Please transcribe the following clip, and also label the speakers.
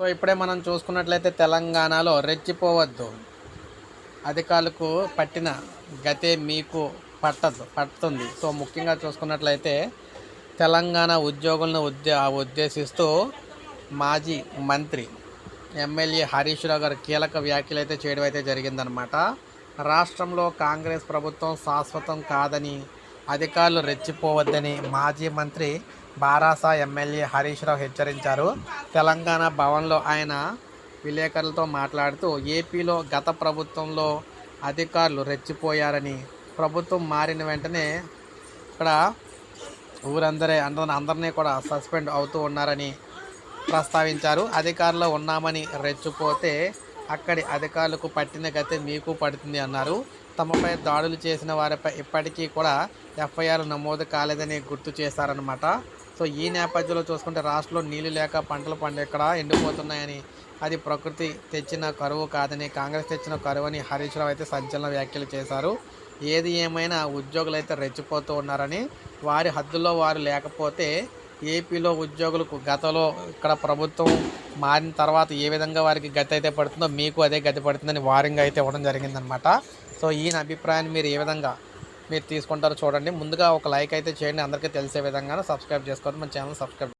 Speaker 1: So ఇప్పుడే మనం చూసుకున్నట్లయితే తెలంగాణలో రెచ్చిపోవద్దు. అధికారులకు పట్టిన గతే మీకు పట్టదు పడుతుంది. సో ముఖ్యంగా చూసుకున్నట్లయితే తెలంగాణ ఉద్యోగులను ఉద్దే ఉద్దేశిస్తూ మాజీ మంత్రి ఎమ్మెల్యే హరీష్ రావు గారు కీలక వ్యాఖ్యలు అయితే చేయడం అయితే జరిగిందనమాట రాష్ట్రంలో కాంగ్రెస్ ప్రభుత్వం శాశ్వతం కాదని అధికారులు రెచ్చిపోవద్దని మాజీ మంత్రి బారాసా ఎమ్మెల్యే హరీష్ రావు హెచ్చరించారు. తెలంగాణ భవన్లో ఆయన విలేకరులతో మాట్లాడుతూ ఏపీలో గత ప్రభుత్వంలో అధికారులు రెచ్చిపోయారని ప్రభుత్వం మారిన వెంటనే ఇక్కడ ఊరందరే అందరి అందరినీ కూడా సస్పెండ్ అవుతూ ఉన్నారని ప్రస్తావించారు. అధికారులు ఉన్నామని రెచ్చిపోతే అక్కడి అధికారులకు పట్టిన గతే మీకు పడుతుంది అన్నారు. తమపై దాడులు చేసిన వారిపై ఇప్పటికీ కూడా ఎఫ్ఐఆర్ నమోదు కాలేదని గుర్తు చేశారనమాట సో ఈ నేపథ్యంలో చూసుకుంటే రాష్ట్రంలో నీళ్ళు లేక పంటలు పండెక్కడ ఎండిపోతున్నాయని అది ప్రకృతి తెచ్చిన కరువు కాదని కాంగ్రెస్ తెచ్చిన కరువు అని హరీష్ రావు అయితే సంచలన వ్యాఖ్యలు చేశారు. ఏది ఏమైనా ఉద్యోగులు అయితే రెచ్చిపోతూ ఉన్నారని వారి హద్దుల్లో వారు లేకపోతే ఏపీలో ఉద్యోగులకు గతలో ఇక్కడ ప్రభుత్వం మారిన తర్వాత ఏ విధంగా వారికి గతి అయితే పడుతుందో మీకు అదే గతి పడుతుందని వారింగ్ అయితే ఇవ్వడం జరిగిందనమాట సో ఈయన అభిప్రాయాన్ని మీరు ఏ విధంగా మీరు తీసుకుంటారో చూడండి. ముందుగా ఒక లైక్ అయితే చేయండి. అందరికీ తెలిసే విధంగా సబ్స్క్రైబ్ చేసుకోండి. మన ఛానల్ సబ్స్క్రైబ్